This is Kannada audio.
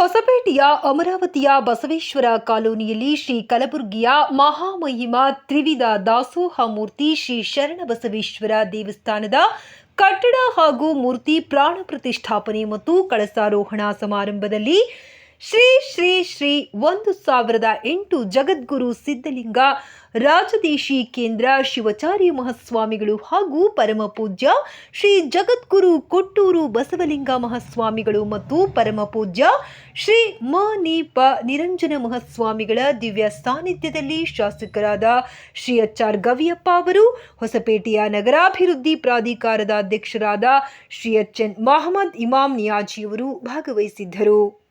ನಗರಿಯ ಅಮರಾವತಿಯ ಬಸವೇಶ್ವರ ಕಾಲೋನಿಯಲ್ಲಿ ಶ್ರೀ ಕಲಬುರ್ಗಿಯ ಮಹಾಮಹಿಮ ತ್ರಿವಿಧ ದಾಸೋಹ ಮೂರ್ತಿ ಶ್ರೀ ಶರಣ ಬಸವೇಶ್ವರ ದೇವಸ್ಥಾನದ ಕಟ್ಟಡ ಹಾಗೂ ಮೂರ್ತಿ ಪ್ರಾಣ ಪ್ರತಿಷ್ಠಾಪನೆ ಮತ್ತು ಕಳಸಾರೋಹಣ ಸಮಾರಂಭದಲ್ಲಿ ಶ್ರೀ ಶ್ರೀ ಶ್ರೀ ಒಂದು ಸಾವಿರದ ಎಂಟು ಜಗದ್ಗುರು ಸಿದ್ಧಲಿಂಗ, ರಾಜದೇಶಿ ಕೇಂದ್ರ, ಶಿವಚಾರ್ಯ ಮಹಾಸ್ವಾಮಿಗಳು ಹಾಗೂ ಪರಮ ಪೂಜ್ಯ ಶ್ರೀ ಜಗದ್ಗುರು ಕೊಟ್ಟೂರು ಬಸವಲಿಂಗ ಮಹಾಸ್ವಾಮಿಗಳು ಮತ್ತು ಪರಮ ಪೂಜ್ಯ ಶ್ರೀ ಮ ನಿ ನಿರಂಜನ ಮಹಾಸ್ವಾಮಿಗಳ ದಿವ್ಯ ಸಾನ್ನಿಧ್ಯದಲ್ಲಿ ಶಾಸಕರಾದ ಶ್ರೀ ಎಚ್ ಆರ್ ಗವಿಯಪ್ಪ ಅವರು, ಹೊಸಪೇಟೆಯ ನಗರಾಭಿವೃದ್ಧಿ ಪ್ರಾಧಿಕಾರದ ಅಧ್ಯಕ್ಷರಾದ ಶ್ರೀ ಎಚ್ ಎನ್ ಮಹಮ್ಮದ್ ಇಮಾಮ್ ನಿಯಾಜಿಯವರು ಭಾಗವಹಿಸಿದ್ದರು.